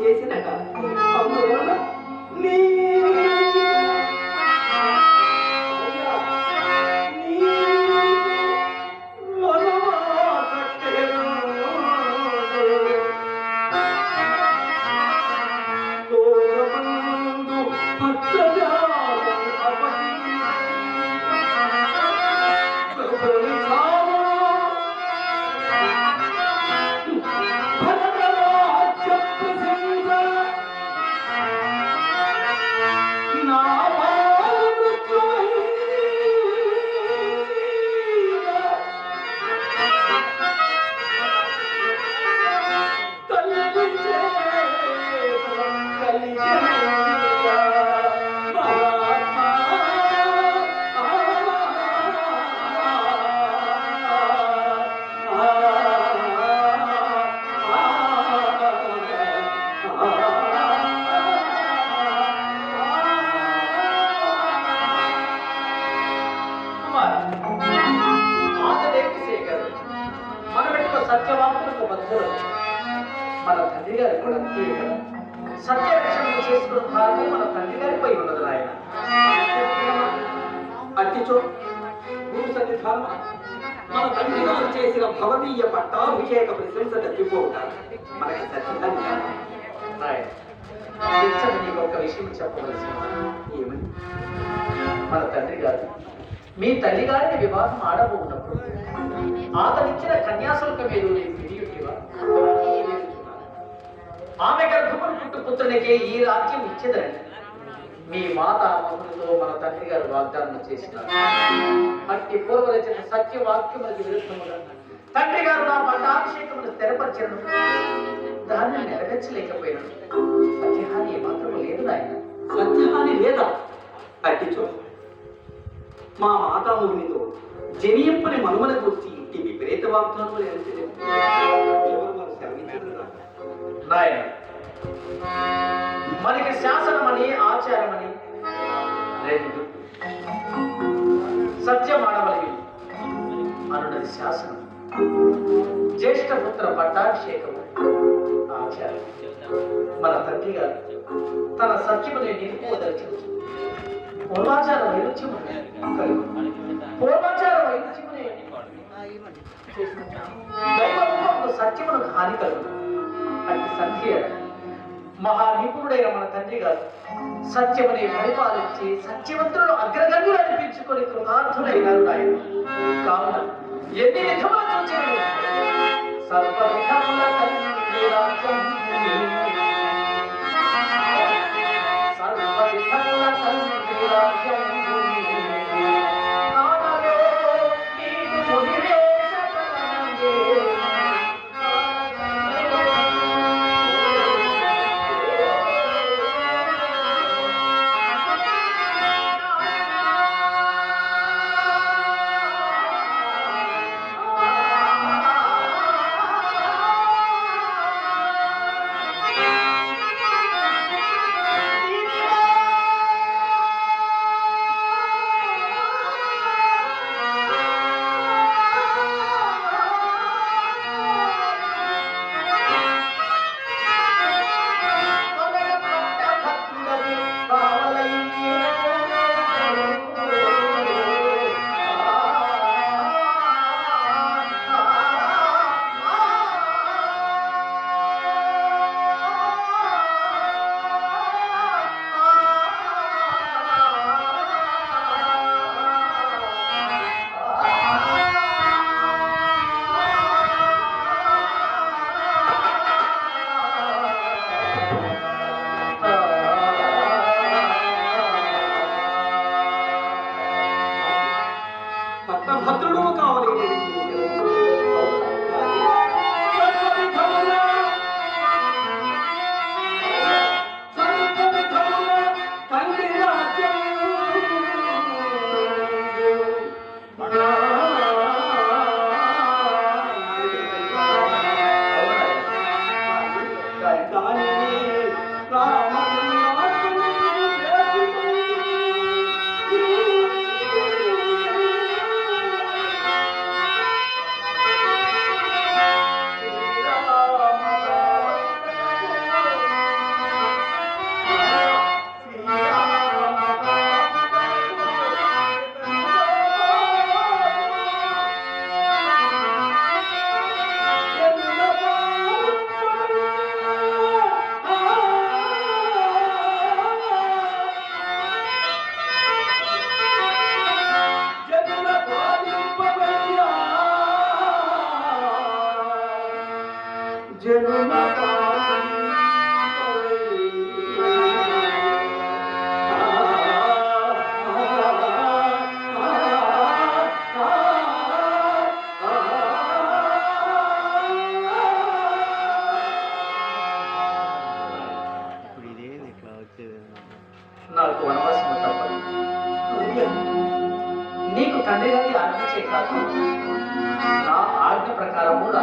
学习来搞定 తండ్రి గారు కూడా అంతే కదా. సత్యరక్షణ చేసుకున్న భాగం మన తండ్రి గారిపై ఉన్నది నాయన. అట్టిచో గురు సన్నిధాన మన తండ్రి గారు చేసిన భవనీయ పట్టాభిషేక ప్రశంస తగ్గిపోతారు మనకి సత్యాన్ని నీకు ఒక విషయం చెప్పవలసి ఏమని? మన తండ్రి గారు మీ తల్లి గారిని వివాహం ఆడబోనప్పుడు ఆతనిచ్చిన కన్యాశుల్క మీరు నీకు ఆమె గర్భమును పుట్టు పుత్రునికే ఈ రాజ్యం ఇచ్చేదండి. మీ మాత మహులతో మన తండ్రి గారు వాగ్దానం చేసినారు. అట్టి పూర్వరచన సత్యవాక్యములకు విరుద్ధముగా తండ్రి గారు నా పట్టాభిషేకములు స్థిరపరిచిన దాన్ని నెరవేర్చలేకపోయినాను. సత్యహాని ఏమాత్రం లేదు నాయన. సత్యహాని లేదా? అట్టిచో మా మాతామహునితో జనియప్పని మనుమల గురించి ఇంటి విపరీత వాగ్దానములు ఎవరు మన నాయన మనకి శాసనమని ఆచారమని రెండు సత్యం ఆడవలవి అనున్నది శాసనం. జ్యేష్ఠపుత్ర పట్టాభిషేకము ఆచారం. మన తండ్రి గారు తన సత్యముని నిలుపుదలిచి పూర్వాచార వైరుధ్యము కలుగు. పూర్వాచార వైరుధ్యమునే దైవరూపమును సత్యమునకు హాని కలుగు. అట్టి సంధ్య. మహా నిపుణుడైన మన తండ్రి గారు. సత్యమని పరిపాలించి సత్యవంతులను అగ్రగణ్యులు అనిపించుకొని కృతార్థులైనారు ఆయన కావున ఎన్ని విధముల చూచారు సర్వ విధముల తండ్రి రాజ్యం సర్వ విధముల తండ్రి రాజ్యం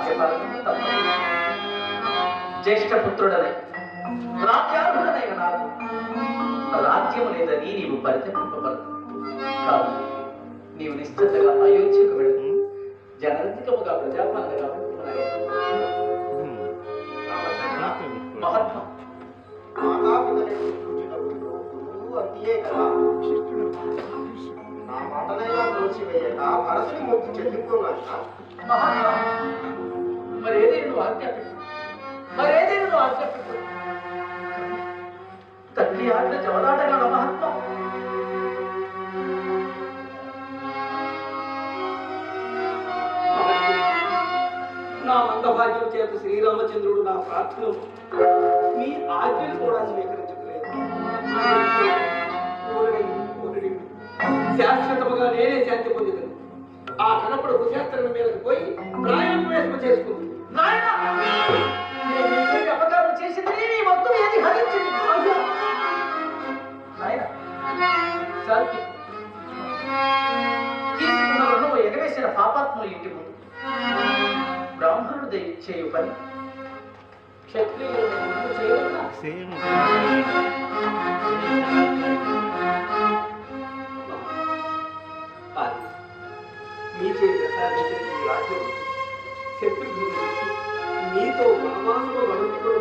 ఆక్షేపాలకు తప్పదు జ్యేష్ఠ పుత్రుడనే రాజ్యార్హుడనైన నాకు రాజ్యం లేదని నీవు పరితపింపబడదు. కాదు నీవు నిశ్చితగా అయోధ్యకు వెళదు జనరంజకముగా ప్రజాపాలనగా మహాత్మ. నా మాటలైనా దోచివేయక మొక్కు చెల్లిపోయినా నువ్వు ఆజ్ఞాపించు మరి ఏదైనా నువ్వు ఆజ్ఞాపించు తండ్రి ఆజ్ఞ జవదాటగల మహాత్మా. నా మందభాగ్యం చేత శ్రీరామచంద్రుడు నా ప్రార్థనలు మీ ఆజ్ఞలు కూడా స్వీకరించట్లేదు శాశ్వతముగా నేనే శాంతి పొందిదను ఆ కనపడు కుశాస్త్రం మీదకి పోయి ప్రాయోపవేశం చేసుకుంది చేసుకుంటుంది. అపకారం చేసింది నీ మొత్తం ఏది హరించింది శాంతి తీసుకున్న రుణము ఎగవేసిన పాపాత్ములు ఇంటి ముందు. బ్రాహ్మణుడు దయచేయు పని. క్షత్రియులు మీ చేత సాధించిన ఈ రాజ్యం మీతో వనవాసము గడుపుకుని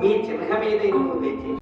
మీరు ఇన్ని విధములు బోధించుతున్నారు